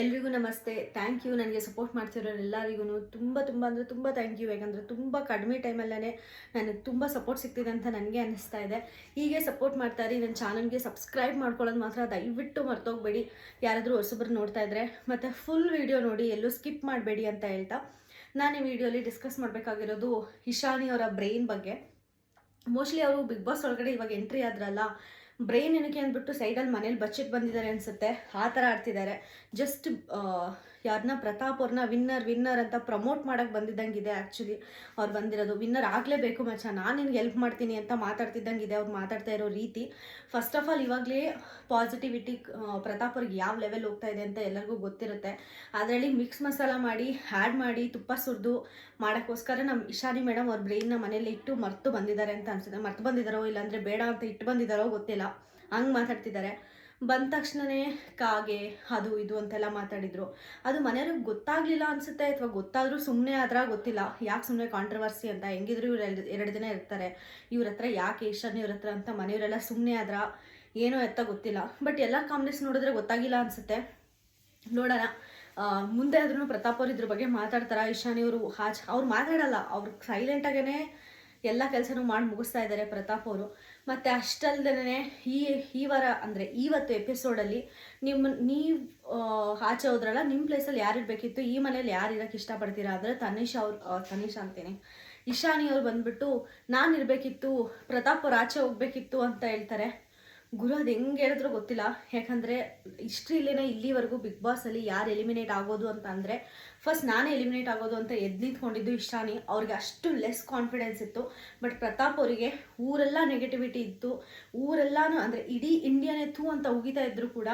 ಎಲ್ರಿಗೂ ನಮಸ್ತೆ. Thank you ನನಗೆ ಸಪೋರ್ಟ್ ಮಾಡ್ತಿರೋ ಎಲ್ಲರಿಗೂ ತುಂಬ ತುಂಬ ಅಂದರೆ ತುಂಬ ಥ್ಯಾಂಕ್ ಯು ಯಾಕಂದರೆ ತುಂಬ ಕಡಿಮೆ ಟೈಮಲ್ಲೇ ನನಗೆ ತುಂಬ ಸಪೋರ್ಟ್ ಸಿಗ್ತಿದೆ ಅಂತ ನನಗೆ ಅನ್ನಿಸ್ತಾ ಇದೆ. ಹೀಗೆ ಸಪೋರ್ಟ್ ಮಾಡ್ತಾ ಇರಿ. ನನ್ನ ಚಾನಲ್ಗೆ ಸಬ್ಸ್ಕ್ರೈಬ್ ಮಾಡ್ಕೊಳ್ಳೋದು ಮಾತ್ರ ದಯವಿಟ್ಟು ಮರ್ತೋಗ್ಬೇಡಿ. ಯಾರಾದರೂ ಹೊಸಬ್ರು ನೋಡ್ತಾ ಇದ್ದರೆ ಮತ್ತು ಫುಲ್ ವಿಡಿಯೋ ನೋಡಿ, ಎಲ್ಲೂ ಸ್ಕಿಪ್ ಮಾಡಬೇಡಿ ಅಂತ ಹೇಳ್ತಾ ನಾನು ಈ ವಿಡಿಯೋಲಿ ಡಿಸ್ಕಸ್ ಮಾಡಬೇಕಾಗಿರೋದು ಇಶಾನಿ ಅವರ ಬ್ರೈನ್ ಬಗ್ಗೆ. ಮೋಸ್ಟ್ಲಿ ಅವರು ಬಿಗ್ ಬಾಸ್ ಒಳಗಡೆ ಇವಾಗ ಎಂಟ್ರಿ ಆದ್ರಲ್ಲ ಬ್ರೈನ್ ಏನಕ್ಕೆ ಅಂದ್ಬಿಟ್ಟು ಸೈಡಲ್ಲಿ ಮನೇಲಿ ಬಚ್ಚಿಟ್ಟು ಬಂದಿದ್ದಾರೆ ಅನ್ಸುತ್ತೆ. ಆ ಥರ ಆಡ್ತಿದ್ದಾರೆ. ಜಸ್ಟ್ ಯಾರನ್ನ ಪ್ರತಾಪ್ ಅವ್ರನ್ನ ವಿನ್ನರ್ ವಿನ್ನರ್ ಅಂತ ಪ್ರಮೋಟ್ ಮಾಡೋಕ್ಕೆ ಬಂದಿದ್ದಂಗೆ ಇದೆ ಆ್ಯಕ್ಚುಲಿ ಅವ್ರು ಬಂದಿರೋದು ವಿನ್ನರ್ ಆಗಲೇಬೇಕು ಮಚ್ಚ. ನಾನು ನಿನ್ಗೆ ಹೆಲ್ಪ್ ಮಾಡ್ತೀನಿ ಅಂತ ಮಾತಾಡ್ತಿದ್ದಂಗೆ ಇದೆ ಅವ್ರು ಮಾತಾಡ್ತಾ ಇರೋ ರೀತಿ. ಫಸ್ಟ್ ಆಫ್ ಆಲ್ ಇವಾಗಲೇ ಪಾಸಿಟಿವಿಟಿ ಪ್ರತಾಪ್ ಅವ್ರಿಗೆ ಯಾವ ಲೆವೆಲ್ ಹೋಗ್ತಾ ಇದೆ ಅಂತ ಎಲ್ಲರಿಗೂ ಗೊತ್ತಿರುತ್ತೆ. ಅದರಲ್ಲಿ ಮಿಕ್ಸ್ ಮಸಾಲ ಮಾಡಿ ಆ್ಯಡ್ ಮಾಡಿ, ತುಪ್ಪ ಸುರಿದು ಮಾಡೋಕ್ಕೋಸ್ಕರ ನಮ್ಮ ಇಶಾನಿ ಮೇಡಮ್ ಅವ್ರ ಬ್ರೈನ್ನ ಮನೇಲಿ ಇಟ್ಟು ಮರ್ತು ಬಂದಿದ್ದಾರೆ ಅಂತ ಅನ್ಸುತ್ತೆ. ಮರ್ತು ಬಂದಿದ್ದಾರೋ ಇಲ್ಲಾಂದರೆ ಬೇಡ ಅಂತ ಇಟ್ಟು ಬಂದಿದ್ದಾರೋ ಗೊತ್ತಿಲ್ಲ. ಹಂಗೆ ಮಾತಾಡ್ತಿದ್ದಾರೆ. ಬಂದ ತಕ್ಷಣವೇ ಕಾಗೆ, ಅದು ಇದು ಅಂತೆಲ್ಲ ಮಾತಾಡಿದ್ರು. ಅದು ಮನೆಯವ್ರಿಗೆ ಗೊತ್ತಾಗ್ಲಿಲ್ಲ ಅನ್ಸುತ್ತೆ ಅಥವಾ ಗೊತ್ತಾದರೂ ಸುಮ್ಮನೆ ಆದ್ರ ಗೊತ್ತಿಲ್ಲ. ಯಾಕೆ ಸುಮ್ಮನೆ ಕಾಂಟ್ರವರ್ಸಿ ಅಂತ? ಹೆಂಗಿದ್ರು ಇವ್ರು ಎರಡು ದಿನ ಇರ್ತಾರೆ. ಇವ್ರ ಹತ್ರ ಯಾಕೆ ಈಶಾನ್ಯ ಇವ್ರ ಹತ್ರ ಅಂತ ಮನೆಯವರೆಲ್ಲ ಸುಮ್ಮನೆ ಆದ್ರ? ಏನೋ ಎತ್ತ ಗೊತ್ತಿಲ್ಲ. ಬಟ್ ಎಲ್ಲ ಕಾಮ್ನೆಸ್ ನೋಡಿದ್ರೆ ಗೊತ್ತಾಗಿಲ್ಲ ಅನ್ಸುತ್ತೆ. ನೋಡೋಣ. ಮುಂದೆ ಆದ್ರೂ ಪ್ರತಾಪ್ ಅವ್ರು ಇದ್ರ ಬಗ್ಗೆ ಮಾತಾಡ್ತಾರ? ಇಶಾನಿ ಅವರು ಹಾಚ್ ಅವ್ರು ಮಾತಾಡಲ್ಲ. ಅವ್ರು ಸೈಲೆಂಟಾಗೇ ಎಲ್ಲ ಕೆಲಸನೂ ಮಾಡಿ ಮುಗಿಸ್ತಾ ಇದ್ದಾರೆ ಪ್ರತಾಪ್ ಅವರು. ಮತ್ತು ಅಷ್ಟಲ್ದೇ ಈ ಈ ವಾರ ಅಂದರೆ ಇವತ್ತು ಎಪಿಸೋಡಲ್ಲಿ ನಿಮ್ಮ ನೀವು ಆಚೆ ಹೋದ್ರಲ್ಲ ನಿಮ್ಮ ಪ್ಲೇಸಲ್ಲಿ ಯಾರು ಇರಬೇಕಿತ್ತು? ಈ ಮನೇಲಿ ಯಾರು ಇರೋಕ್ಕೆ ಇಷ್ಟಪಡ್ತೀರಾ? ಅಂದರೆ ತನಿಷ್ ಅವ್ರು ತನಿಷ್ ಅಂತೇನೆ ಅಂತೀನಿ. ಇಶಾನಿ ಅವ್ರು ಬಂದ್ಬಿಟ್ಟು ನಾನು ಇರಬೇಕಿತ್ತು, ಪ್ರತಾಪ್ ಅವ್ರು ಆಚೆ ಹೋಗ್ಬೇಕಿತ್ತು ಅಂತ ಹೇಳ್ತಾರೆ. ಗುರು, ಅದು ಹೆಂಗೆ ಹೇಳಿದ್ರು ಗೊತ್ತಿಲ್ಲ. ಯಾಕಂದರೆ ಇಷ್ಟ್ರಿಲೇನೆ ಇಲ್ಲಿವರೆಗೂ ಬಿಗ್ ಬಾಸಲ್ಲಿ ಯಾರು ಎಲಿಮಿನೇಟ್ ಆಗೋದು ಅಂತ ಅಂದರೆ ಫಸ್ಟ್ ನಾನೇ ಎಲಿಮಿನೇಟ್ ಆಗೋದು ಅಂತ ಎದ್ದು ನಿಂತ್ಕೊಂಡಿದ್ದು ಇಷ್ಟಾನಿ. ಅವ್ರಿಗೆ ಅಷ್ಟು ಲೆಸ್ ಕಾನ್ಫಿಡೆನ್ಸ್ ಇತ್ತು. ಬಟ್ ಪ್ರತಾಪ್ ಅವರಿಗೆ ಊರೆಲ್ಲ ನೆಗೆಟಿವಿಟಿ ಇತ್ತು. ಊರೆಲ್ಲಾನು ಅಂದರೆ ಇಡೀ ಇಂಡಿಯಾನೇ ಥೂ ಅಂತ ಉಗಿತಾ ಇದ್ರು ಕೂಡ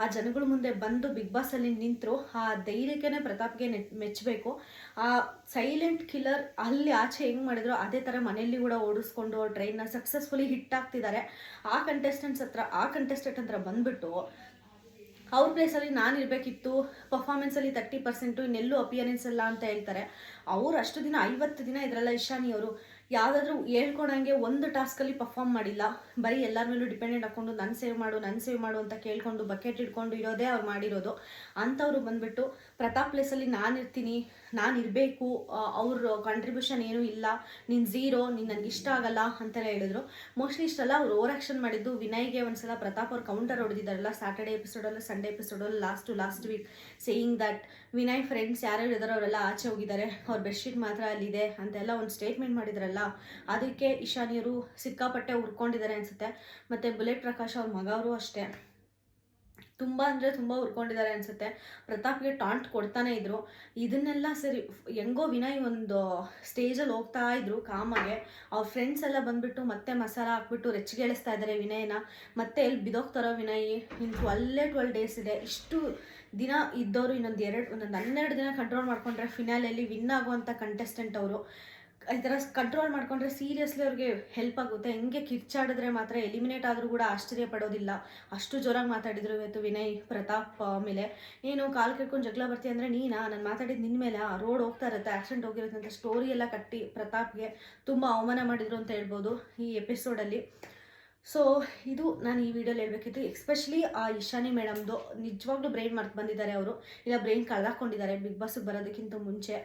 ಆ ಜನಗಳ ಮುಂದೆ ಬಂದು ಬಿಗ್ ಬಾಸಲ್ಲಿ ನಿಂತರು, ಆ ಧೈರ್ಯಕ್ಕೆ ಪ್ರತಾಪ್ಗೆ ಮೆಚ್ಚಬೇಕು. ಆ ಸೈಲೆಂಟ್ ಕಿಲ್ಲರ್ ಅಲ್ಲಿ ಆಚೆ ಹೆಂಗೆ ಮಾಡಿದ್ರು, ಅದೇ ಥರ ಮನೆಯಲ್ಲಿ ಕೂಡ ಓಡಿಸ್ಕೊಂಡು ಟ್ರೈನ್ನ ಸಕ್ಸಸ್ಫುಲಿ ಹಿಟ್ ಆಗ್ತಿದ್ದಾರೆ. ಆ ಕಂಟೆಸ್ಟೆಂಟ್ಸ್ ಹತ್ರ, ಆ ಕಂಟೆಸ್ಟೆಂಟ್ ಹತ್ರ ಬಂದ್ಬಿಟ್ಟು ಅವ್ರ ಪ್ಲೇಸಲ್ಲಿ ನಾನು ಇರಬೇಕಿತ್ತು ಪರ್ಫಾರ್ಮೆನ್ಸಲ್ಲಿ ತರ್ಟಿ ಪರ್ಸೆಂಟು ಇನ್ನೆಲ್ಲೂ ಅಪಿಯರೆನ್ಸ್ ಅಲ್ಲ ಅಂತ ಹೇಳ್ತಾರೆ. ಅವ್ರು ಅಷ್ಟು ದಿನ, ಐವತ್ತು ದಿನ ಇದ್ರಲ್ಲ ಇಶಾನಿ ಅವರು. ಯಾವುದಾದ್ರೂ ಹೇಳ್ಕೊಳಂಗೆ ಒಂದು ಟಾಸ್ಕಲ್ಲಿ ಪರ್ಫಾರ್ಮ್ ಮಾಡಿಲ್ಲ. ಬರೀ ಎಲ್ಲರ ಮೇಲೂ ಡಿಪೆಂಡೆಂಟ್ ಹಾಕೊಂಡು ನನ್ನ ಸೇವ್ ಮಾಡು ನನ್ನ ಸೇವ್ ಮಾಡು ಅಂತ ಕೇಳ್ಕೊಂಡು ಬಕೆಟ್ ಇಟ್ಕೊಂಡು ಇರೋದೇ ಅವ್ರು ಮಾಡಿರೋದು. ಅಂಥವ್ರು ಬಂದ್ಬಿಟ್ಟು ಪ್ರತಾಪ್ ಪ್ಲೇಸಲ್ಲಿ ನಾನು ಇರ್ತೀನಿ, ನಾನು ಇರಬೇಕು ಅವ್ರ ಕಾಂಟ್ರಿಬ್ಯೂಷನ್ ಏನೂ ಇಲ್ಲ, ನೀನು ಝೀರೋ ನೀನು ನನಗೆ ಇಷ್ಟ ಆಗಲ್ಲ ಅಂತೆಲ್ಲ ಹೇಳಿದ್ರು. ಮೋಸ್ಟ್ಲಿ ಇಷ್ಟೆಲ್ಲ ಅವ್ರು ಓವರ್ ಆಕ್ಷನ್ ಮಾಡಿದ್ದು. ವಿನಯ್ಗೆ ಒಂದ್ಸಲ ಪ್ರತಾಪ್ ಅವ್ರು ಕೌಂಟರ್ ಹೊಡೆದಿದ್ದಾರಲ್ಲ ಸ್ಯಾಟರ್ಡೆ ಎಪಿಸೋಡಲ್ಲ Sunday ಎಪಿಸೋಡಲ್ಲಿ last last week saying that Vinay friends ಯಾರ್ಯಾರು ಇದ್ದಾರೋ ಅವರೆಲ್ಲ ಆಚೆ ಹೋಗಿದ್ದಾರೆ. ಅವ್ರ ಬೆಡ್ಶೀಟ್ ಮಾತ್ರ ಅಲ್ಲಿದೆ ಅಂತೆಲ್ಲ ಒಂದು ಸ್ಟೇಟ್ಮೆಂಟ್ ಮಾಡಿದ್ರಲ್ಲ. ಅದಕ್ಕೆ ಇಶಾನಿಯವರು ಸಿಕ್ಕಾಪಟ್ಟೆ ಉರ್ಕೊಂಡಿದ್ದಾರೆ ಅನ್ಸುತ್ತೆ. ಮತ್ತೆ ಬುಲೆಟ್ ಪ್ರಕಾಶ್ ಅವ್ರ ಮಗ ಅವರು ಅಷ್ಟೇ. ತುಂಬ ಅಂದರೆ ತುಂಬ ಉರ್ಕೊಂಡಿದ್ದಾರೆ ಅನಿಸುತ್ತೆ. ಪ್ರತಾಪ್ಗೆ ಟಾಂಟ್ ಕೊಡ್ತಾನೆ ಇದ್ರು. ಇದನ್ನೆಲ್ಲ ಸರಿ, ಹೆಂಗೋ ವಿನಯ್ ಒಂದು ಸ್ಟೇಜಲ್ಲಿ ಹೋಗ್ತಾ ಇದ್ರು ಕಾಮಾಗೆ. ಅವ್ರ ಫ್ರೆಂಡ್ಸ್ ಎಲ್ಲ ಬಂದ್ಬಿಟ್ಟು ಮತ್ತೆ ಮಸಾಲ ಹಾಕ್ಬಿಟ್ಟು ರೆಚ್ಚಿಗೇಳಿಸ್ತಾ ಇದ್ದಾರೆ ವಿನಯನ. ಮತ್ತೆ ಎಲ್ಲಿ ಬಿದೋಗ್ತಾರೋ ವಿನಯ್? ಇನ್ನು ಅಲ್ಲೇ ಟ್ವೆಲ್ ಡೇಸ್ ಇದೆ. ಇಷ್ಟು ದಿನ ಇದ್ದವರು ಇನ್ನೊಂದು ಎರಡು, ಒಂದೊಂದು ಹನ್ನೆರಡು ದಿನ ಕಂಟ್ರೋಲ್ ಮಾಡ್ಕೊಂಡ್ರೆ ಫಿನಾಲೆಯಲ್ಲಿ ವಿನ್ ಆಗುವಂಥ ಕಂಟೆಸ್ಟೆಂಟ್ ಅವರು. ಈ ಥರ ಕಂಟ್ರೋಲ್ ಮಾಡಿಕೊಂಡ್ರೆ ಸೀರಿಯಸ್ಲಿ ಅವ್ರಿಗೆ ಹೆಲ್ಪ್ ಆಗುತ್ತೆ. ಹೆಂಗೆ ಕಿರ್ಚಾಡಿದ್ರೆ ಮಾತ್ರ ಎಲಿಮಿನೇಟ್ ಆದರೂ ಕೂಡ ಆಶ್ಚರ್ಯ ಪಡೋದಿಲ್ಲ. ಅಷ್ಟು ಜೋರಾಗಿ ಮಾತಾಡಿದ್ರು ಇವತ್ತು ವಿನಯ್, ಪ್ರತಾಪ್ ಮೇಲೆ ಏನು ಕಾಲು ಕಿಡ್ಕೊಂಡು ಜಗಳ ಬರ್ತೀಯ ಅಂದರೆ ನೀನಾ? ನಾನು ಮಾತಾಡಿದ ನಿನ್ನ ಮೇಲೆ ರೋಡ್ ಹೋಗ್ತಾ ಇರುತ್ತೆ ಆಕ್ಸಿಡೆಂಟ್ ಹೋಗಿರುತ್ತೆ ಅಂತ ಸ್ಟೋರಿ ಎಲ್ಲ ಕಟ್ಟಿ ಪ್ರತಾಪ್ಗೆ ತುಂಬ ಅವಮಾನ ಮಾಡಿದ್ರು ಅಂತ ಹೇಳ್ಬೋದು ಈ ಎಪಿಸೋಡಲ್ಲಿ ಸೊ ಇದು ನಾನು ಈ ವಿಡಿಯೋಲಿ ಹೇಳಬೇಕಿತ್ತು. ಎಸ್ಪೆಷಲಿ ಆ ಇಶಾನಿ ಮೇಡಮ್ದು ನಿಜವಾಗ್ಲೂ ಬ್ರೈನ್ ಮರ್ತು ಬಂದಿದ್ದಾರೆ ಅವರು. ಇಲ್ಲ ಬ್ರೈನ್ ಕಳೆದಾಕೊಂಡಿದ್ದಾರೆ. ಬಿಗ್ ಬಾಸ್ಗೆ ಬರೋದಕ್ಕಿಂತ ಮುಂಚೆ.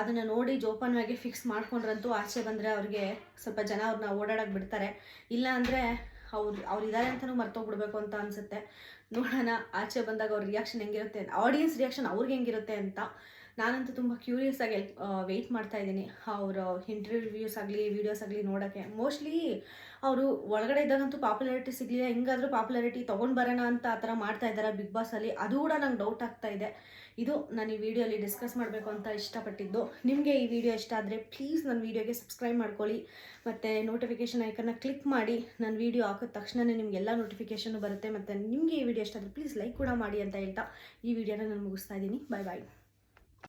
ಅದನ್ನು ನೋಡಿ ಜೋಪಾನವಾಗಿ ಫಿಕ್ಸ್ ಮಾಡ್ಕೊಂಡ್ರಂತೂ ಆಚೆ ಬಂದರೆ ಅವ್ರಿಗೆ ಸ್ವಲ್ಪ ಜನ ಅವ್ರನ್ನ ಓಡಾಡಕ್ಕೆ ಬಿಡ್ತಾರೆ. ಇಲ್ಲ ಅಂದರೆ ಅವ್ರು ಅವ್ರು ಇದ್ದಾರೆ ಅಂತಲೂ ಮರ್ತೋಗ್ಬಿಡ್ಬೇಕು ಅಂತ ಅನಿಸುತ್ತೆ. ನೋಡೋಣ, ಆಚೆ ಬಂದಾಗ ಅವ್ರ ರಿಯಾಕ್ಷನ್ ಹೆಂಗಿರುತ್ತೆ. ಆಡಿಯನ್ಸ್ ರಿಯಾಕ್ಷನ್ ಅವ್ರಿಗೆ ಹೆಂಗಿರುತ್ತೆ ಅಂತ. ನಾನಂತೂ ತುಂಬ ಕ್ಯೂರಿಯಸ್ ಆಗಿ ವೆಯ್ಟ್ ಮಾಡ್ತಾ ಇದ್ದೀನಿ. ಅವರ ಇಂಟರ್ವ್ಯೂಸ್ ಆಗಲಿ ವೀಡಿಯೋಸ್ ಆಗಲಿ ನೋಡೋಕ್ಕೆ. ಮೋಸ್ಟ್ಲಿ ಅವರು ಒಳಗಡೆ ಇದ್ದಾಗಂತೂ ಪಾಪ್ಯುಲಾರಿಟಿ ಸಿಗಲಿಲ್ಲ ಹೆಂಗಾದರೂ ಪಾಪ್ಯುಲಾರಿಟಿ ತೊಗೊಂಡು ಬರೋಣ ಅಂತ ಆ ಥರ ಮಾಡ್ತಾ ಇದ್ದಾರೆ ಬಿಗ್ ಬಾಸಲ್ಲಿ ಅದು ಕೂಡ ನಂಗೆ ಡೌಟ್ ಆಗ್ತಾ ಇದೆ. ಇದು ನಾನು ಈ ವಿಡಿಯೋಲಿ ಡಿಸ್ಕಸ್ ಮಾಡಬೇಕು ಅಂತ ಇಷ್ಟಪಟ್ಟಿದ್ದು. ನಿಮಗೆ ಈ ವಿಡಿಯೋ ಇಷ್ಟ ಆದರೆ ಪ್ಲೀಸ್ ನನ್ನ ವಿಡಿಯೋಗೆ ಸಬ್ಸ್ಕ್ರೈಬ್ ಮಾಡ್ಕೊಳ್ಳಿ. ಮತ್ತು ನೋಟಿಫಿಕೇಷನ್ ಐಕನ್ನ ಕ್ಲಿಕ್ ಮಾಡಿ. ನನ್ನ ವಿಡಿಯೋ ಹಾಕಿದ ತಕ್ಷಣವೇ ನಿಮಗೆಲ್ಲ ನೋಟಿಫಿಕೇಷನ್ ಬರುತ್ತೆ. ಮತ್ತು ನಿಮಗೆ ಈ ವಿಡಿಯೋ ಇಷ್ಟ ಆದರೆ ಪ್ಲೀಸ್ ಲೈಕ್ ಕೂಡ ಮಾಡಿ ಅಂತ ಹೇಳ್ತಾ ಈ ವಿಡಿಯೋನ ನಾನು ಮುಗಿಸ್ತಾ ಇದ್ದೀನಿ. ಬಾಯ್ ಬಾಯ್